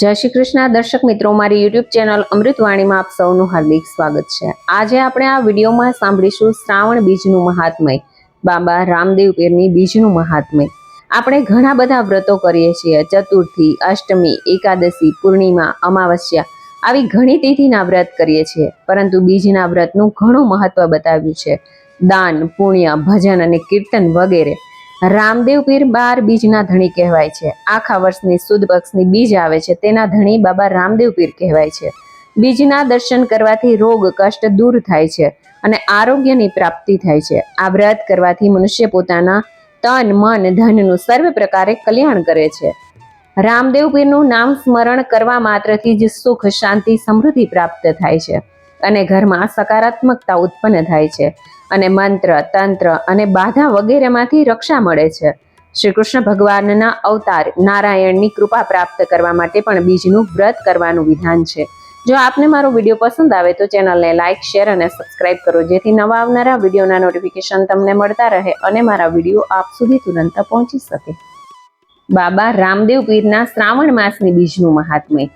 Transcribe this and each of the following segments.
જય શ્રી કૃષ્ણ. દર્શક મિત્રો, મારી યુટ્યુબ ચેનલ અમૃતવાણીમાં આપ સૌનું હાર્દિક સ્વાગત છે. આજે આપણે આ વિડીયોમાં સાંભળીશું શ્રાવણ બીજનું મહાત્મય. બાબા રામદેવ પીરની બીજનું મહાત્મય. આપણે ઘણા બધા વ્રતો કરીએ છીએ. ચતુર્થી, અષ્ટમી, એકાદશી, પૂર્ણિમા, અમાવસ્યા આવી ઘણી તિથિના વ્રત કરીએ છીએ. પરંતુ બીજના વ્રતનું ઘણું મહત્વ બતાવ્યું છે. દાન, પુણ્ય, ભજન અને કીર્તન વગેરે. રામદેવ પીર બાર બીજના ધણી કહેવાય છે. આખા વર્ષની સુદ પક્ષની બીજ આવે છે, તેના ધણી બાબા રામદેવ પીર કહેવાય છે. બીજના દર્શન કરવાથી રોગ, કષ્ટ દૂર થાય છે અને આરોગ્યની પ્રાપ્તિ થાય છે. આ વ્રત કરવાથી મનુષ્ય પોતાના તન, મન, ધનનું સર્વ પ્રકારે કલ્યાણ કરે છે. રામદેવ પીરનું નામ સ્મરણ કરવા માત્રથી જ સુખ, શાંતિ, સમૃદ્ધિ પ્રાપ્ત થાય છે. અને ઘરમાં સકારાત્મકતા ઉત્પન્ન થાય છે અને મંત્ર, તંત્ર અને બાધા વગેરેમાંથી રક્ષા મળે છે. શ્રી કૃષ્ણ ભગવાનના અવતાર નારાયણની કૃપા પ્રાપ્ત કરવા માટે પણ બીજનું વ્રત કરવાનું વિધાન છે. જો આપને મારો વીડિયો પસંદ આવે તો ચેનલને લાઇક શેર અને સબસ્ક્રાઇબ કરો, જેથી નવા આવનારા વિડીયોના નોટિફિકેશન તમને મળતા રહે અને મારા વીડિયો આપ સુધી તુરંત પહોંચી શકે. બાબા રામદેવ પીરના શ્રાવણ માસની બીજનું મહાત્મય.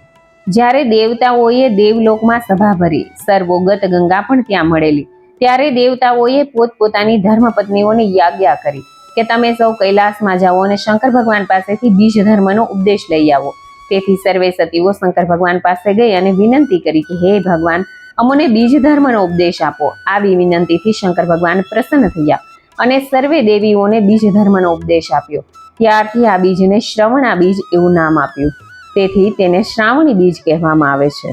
જ્યારે દેવતાઓએ દેવલોકમાં સભા ભરી, સર્વોગત ગંગા પણ ત્યાં મળેલી. ત્યારે દેવતાઓએ પોતપોતાની ધર્મપત્નીઓને યાજ્ઞા કરી કે તમે સૌ કૈલાસમાં જાઓ અને શંકર ભગવાન પાસેથી બીજ ધર્મનો ઉપદેશ લઈ આવો. તેથી સર્વે સતીઓ શંકર ભગવાન પાસે ગઈ અને વિનંતી કરી કે, હે ભગવાન, અમને બીજ ધર્મનો ઉપદેશ આપો. આવી વિનંતીથી શંકર ભગવાન પ્રસન્ન થયા અને સર્વે દેવીઓને બીજ ધર્મનો ઉપદેશ આપ્યો. ત્યારથી આ બીજને શ્રવણા બીજ એવું નામ આપ્યું. તેથી તેને શ્રાવણી બીજ કહેવામાં આવે છે.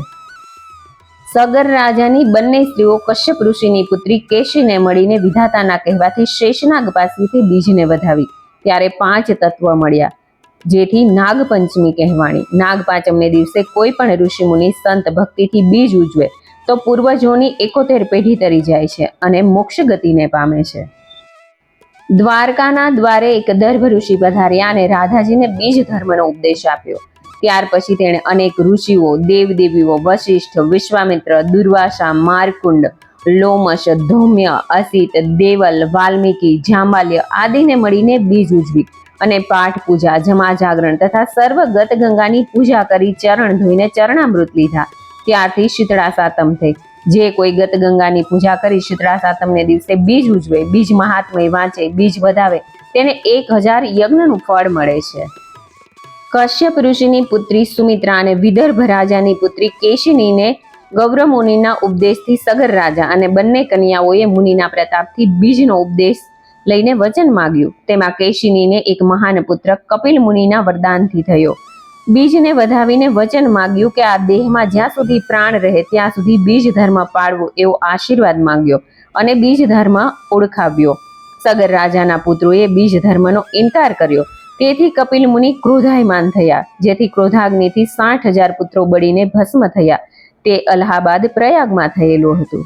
સગર રાજાની બંને સ્ત્રીઓ કશ્યપ ઋષિની પુત્રી કેશીને મળીને વિધાતાના કહેવાથી શેષનાગ પાસેથી બીજને વધાવી, ત્યારે પાંચ તત્વ મળ્યા. જેથી નાગપંચમી કહેવાણી. નાગપાંચમને દિવસે કોઈ પણ ઋષિમુનિ સંત ભક્તિથી બીજ ઉજવે, તો પૂર્વજોની એકોતેર પેઢી તરી જાય છે અને મોક્ષ ગતિને પામે છે. દ્વારકાના દ્વારે એક દર્ભ ઋષિ પધાર્યા અને રાધાજીને બીજ ધર્મનો ઉપદેશ આપ્યો. ત્યાર પછી તેણે અનેક ઋષિઓ, દેવદેવીઓ, વશિષ્ઠ, વિશ્વામિત્ર, દુર્વાસા, મારકુંડ, લોમશ, ધૌમ્ય, અસિત, દેવલ, વાલ્મીકી, જાંબાલ્ય આદિને મળીને બીજ ઉજવી અને પાઠ પૂજા, જમા જાગરણ તથા સર્વ ગત ગંગાની પૂજા કરી ચરણ ધોઈને ચરણામૃત લીધા. ત્યારથી શીતળા સાતમ થઈ. જે કોઈ ગત ગંગાની પૂજા કરી શીતળા સાતમને દિવસે બીજ ઉજવે, બીજ મહાત્મય વાંચે, બીજ વધાવે, તેને એક હજાર યજ્ઞનું ફળ મળે છે. કશ્યપ ઋષિની પુત્રી સુમિત્રા અને વિદર્ભ રાજાની પુત્રી કેશિનીને ગૌરવ મુનિના ઉપદેશથી સગર રાજા અને બંને કન્યાઓએ મુનિના પ્રતાપથી બીજનો ઉપદેશ લઈને વચન માગ્યું. તેમાં કેશિનીને એક મહાન પુત્ર કપિલ મુનિના વરદાનથી થયો. બીજને વધાવીને વચન માગ્યું કે આ દેહમાં જ્યાં સુધી પ્રાણ રહે ત્યાં સુધી બીજ ધર્મ પાળવો એવો આશીર્વાદ માંગ્યો અને બીજ ધર્મ ઓળખાવ્યો. સગર રાજાના પુત્રોએ બીજ ધર્મનો ઇનકાર કર્યો. તેથી કપિલ મુનિ ક્રોધાયમાન થયા, જેથી ક્રોધાગ્નિથી સાઠ હજાર પુત્રો બળીને ભસ્મ થયા. તે અલ્હાબાદ પ્રયાગમાં થયેલું હતું.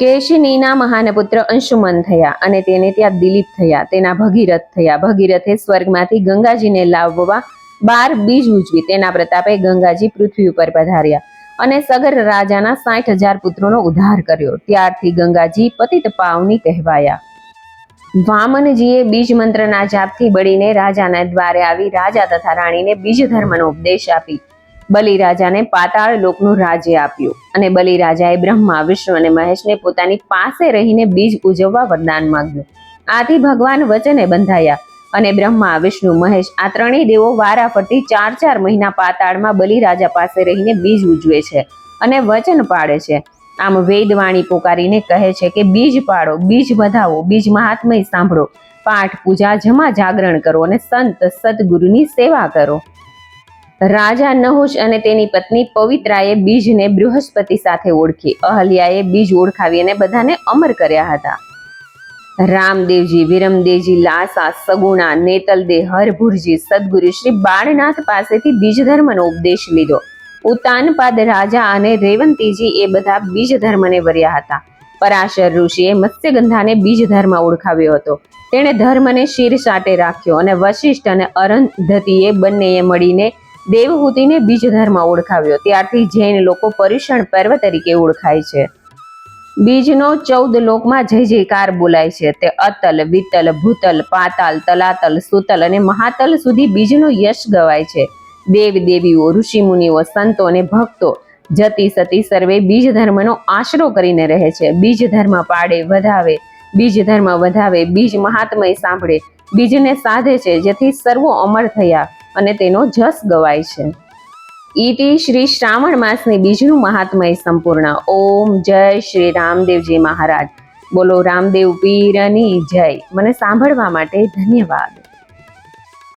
કેશિનીના મહાન પુત્ર અંશુમન થયા અને તેને ત્યાં દિલીપ થયા. તેના ભગીરથ થયા. ભગીરથે સ્વર્ગમાંથી ગંગાજીને લાવવા બાર બીજ ઉજવી. તેના પ્રતાપે ગંગાજી પૃથ્વી ઉપર પધાર્યા અને સગર રાજાના સાઠ હજાર પુત્રોનો ઉદ્ધાર કર્યો. ત્યારથી ગંગાજી પતિત પાવની કહેવાયા. વામનજીએ બીજ મંત્રના જાપથી બળીને રાજાના દ્વારે આવી રાજા તથા રાણીને બીજ ધર્મનો ઉપદેશ આપી. બલિ રાજાને પાતાળ લોકનું રાજ્ય આપ્યું અને બલિ રાજાએ બ્રહ્મા, વિષ્ણુ અને મહેશને પોતાની પાસે રહીને બીજ ઉજવવા વરદાન માંગ્યું. આથી ભગવાન વચને બંધાયા અને બ્રહ્મા, વિષ્ણુ, મહેશ આ ત્રણેય દેવો વારાફરતી ચાર ચાર મહિના પાતાળમાં બલિ રાજા પાસે રહીને બીજ ઉજવે છે અને વચન પાડે છે. આમ વેદવાણી પોકારીને કહે છે કે બીજ પાડો, બીજ વધાવો બીજ મહાત્મય સાંભળો. પાઠ, પૂજા, જમા, જાગરણ કરો અને સંત, સદગુરુની સેવા કરો. રાજા નહુશ અને તેની પત્ની પવિત્રાએ બીજને બૃહસ્પતિ સાથે ઓળખી. અહલ્યાએ બીજ ઓળખાવી અને બધાને અમર કર્યા હતા. રામદેવજી, વિરમદેવજી, લાસા, સગુણા નેતલદે હરભુરજી, સદગુરુ શ્રી બાળનાથ પાસેથી બીજ ધર્મનો ઉપદેશ લીધો. ઉતાનપાદ રાજા અને રેવંતીજી એ બધા બીજ ધર્મને વર્યા હતા. પરાશર ઋષિએ મત્સ્યગંધાને બીજ ધર્મ ઓળખાવ્યો હતો. તેણે ધર્મને શિર સાટે રાખ્યો અને વશિષ્ઠ અને અરંધતીએ બંનેએ મળીને દેવહૂતિને બીજ ધર્મ ઓળખાવ્યો. ત્યારથી જૈન લોકો પર્યુષણ પર્વ તરીકે ઓળખાય છે. બીજનો ચૌદ લોકમાં જય જયકાર બોલાય છે. તે અતલ, વિતલ, ભૂતલ, પાતાલ, તલાતલ, સુતલ અને મહાતલ સુધી બીજનો યશ ગવાય છે. દેવ દેવીઓ ઋષિમુનિઓ સંતો અને ભક્તો જતી સતી સર્વે બીજ ધર્મનો આશરો કરીને રહે છે. બીજ ધર્મ પાડે, વધાવે, બીજ ધર્મ વધાવે, બીજ મહાત્મય સાંભળે, બીજને સાધે છે, જેથી સર્વો અમર થયા અને તેનો જસ ગવાય છે. ઈતિ શ્રી શ્રાવણ માસની બીજનું મહાત્મય સંપૂર્ણ. ઓમ જય શ્રી રામદેવજી મહારાજ. બોલો, રામદેવ પીરની જય. મને સાંભળવા માટે ધન્યવાદ.